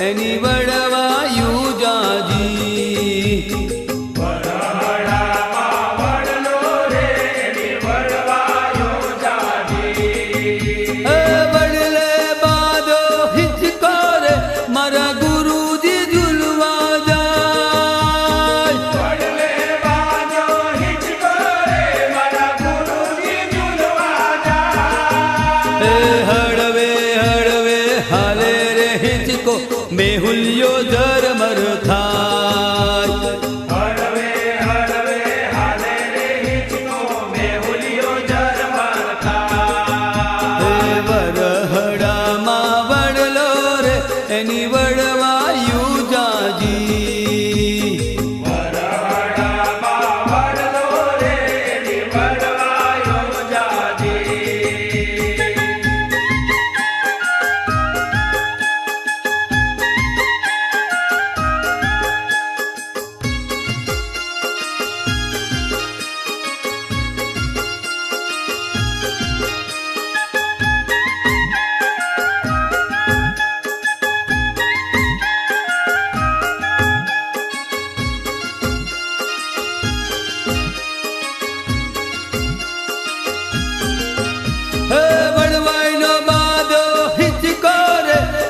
அணிவழ को मेहुल यो मर था।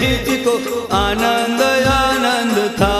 जी को आनंद आनंद था।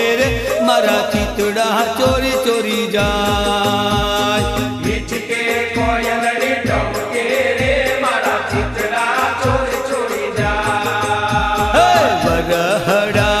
મારા ચિતડા ચોરી ચોરી જાય. મારા ચોરી ચોરી જાય. વરહડા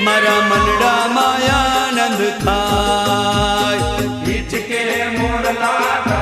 મારા મનડા માયાનંદ થાય. મીઠ કે મોડલા